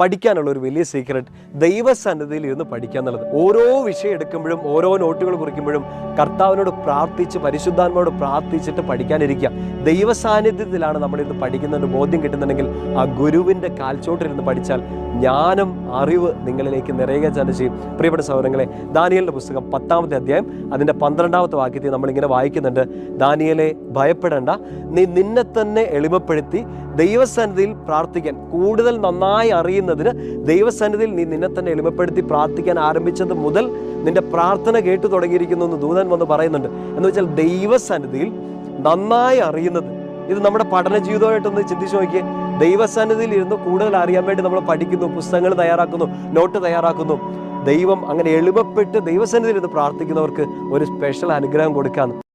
പഠിക്കാനുള്ള ഒരു വലിയ സീക്രട്ട് ദൈവസന്നിധിയിൽ ഇരുന്ന് പഠിക്കുക എന്നുള്ളത് ഓരോ വിഷയം എടുക്കുമ്പോഴും ഓരോ നോട്ടുകൾ കുറിക്കുമ്പോഴും കർത്താവിനോട് പ്രാർത്ഥിച്ച് പരിശുദ്ധാത്മാവോട് പ്രാർത്ഥിച്ചിട്ട് പഠിക്കാനിരിക്കുക. ദൈവ സാന്നിധ്യത്തിലാണ് നമ്മളിന്ന് പഠിക്കുന്നതിന് ബോധ്യം കിട്ടുന്നുണ്ടെങ്കിൽ ആ ഗുരുവിന്റെ കാൽച്ചോട്ടിലിരുന്ന് പഠിച്ചാൽ ജ്ഞാനം അറിവ് നിങ്ങളിലേക്ക് നിറയുക തന്നെ ചെയ്യും. പ്രിയപ്പെട്ട സഹോദരങ്ങളെ ദാനിയലിന്റെ പുസ്തകം പത്താമത്തെ അധ്യായം അതിന്റെ പന്ത്രണ്ടാമത്തെ വാക്യത്തിൽ നമ്മളിങ്ങനെ വായിക്കുന്നുണ്ട്. ദാനിയലെ ഭയപ്പെടേണ്ട. നീ നിന്നെ തന്നെ എളിമപ്പെടുത്തി ദൈവസന്നിധിയിൽ പ്രാർത്ഥിക്കാൻ കൂടുതൽ നന്നായി അറിയുന്നതിന് ദൈവസന്നിധിയിൽ നീ നിന്നെ തന്നെ എളിമപ്പെടുത്തി പ്രാർത്ഥിക്കാൻ ആരംഭിച്ചത് മുതൽ നിന്റെ പ്രാർത്ഥന കേട്ടു തുടങ്ങിയിരിക്കുന്നു എന്ന് ദൂതൻ വന്ന് പറയുന്നുണ്ട്. എന്ന് വെച്ചാൽ ദൈവസന്നിധിയിൽ നന്നായി അറിയുന്നത്. ഇത് നമ്മുടെ പഠന ജീവിതമായിട്ടൊന്ന് ചിന്തിച്ചു നോക്കിയേ. ദൈവസന്നിധിയിൽ ഇരുന്ന് കൂടുതൽ അറിയാൻ വേണ്ടി നമ്മൾ പഠിക്കുന്നു പുസ്തകങ്ങൾ തയ്യാറാക്കുന്നു നോട്ട് തയ്യാറാക്കുന്നു. ദൈവം അങ്ങനെ എളുപ്പപ്പെട്ട് ദൈവസന്നിധിയിൽ ഇരുന്ന് പ്രാർത്ഥിക്കുന്നവർക്ക് ഒരു സ്പെഷ്യൽ അനുഗ്രഹം കൊടുക്കാന്ന്.